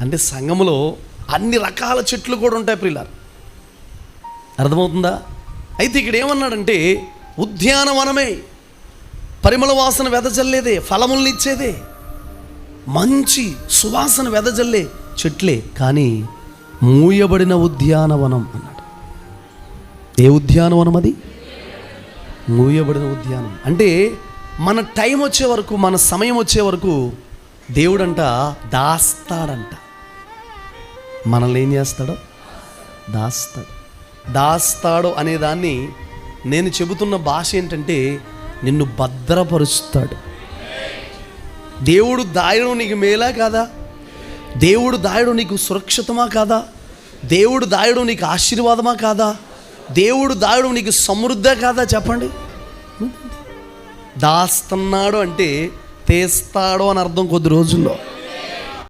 అంటే సంఘములో అన్ని రకాల చెట్లు కూడా ఉంటాయి ప్రియులారు. అర్థమవుతుందా? అయితే ఇక్కడ ఏమన్నాడంటే ఉద్యానవనమే పరిమళ వాసన వెదజల్లేదే ఫలములను ఇచ్చేదే మంచి సువాసన వెదజల్లే చెట్లే కానీ మూయబడిన ఉద్యానవనం అన్నాడు. ఏ ఉద్యానవనం అది? మూయబడిన ఉద్యానం అంటే మన టైం వచ్చే వరకు మన సమయం వచ్చే వరకు దేవుడంట దాస్తాడంట. మనల్ని ఏం చేస్తాడో? దాస్తాడు. దాస్తాడు అనేదాన్ని నేను చెబుతున్న భాష ఏంటంటే నిన్ను భద్రపరుస్తాడు. దేవుడు దాయడం నీకు మేలా కాదా? దేవుడు దాయడం నీకు సురక్షితమా కాదా? దేవుడు దాయడం నీకు ఆశీర్వాదమా కాదా? దేవుడు దాయడం నీకు సమృద్ధ కాదా? చెప్పండి. దాస్తున్నాడు అంటే తీస్తాడు అని అర్థం కొద్ది రోజుల్లో.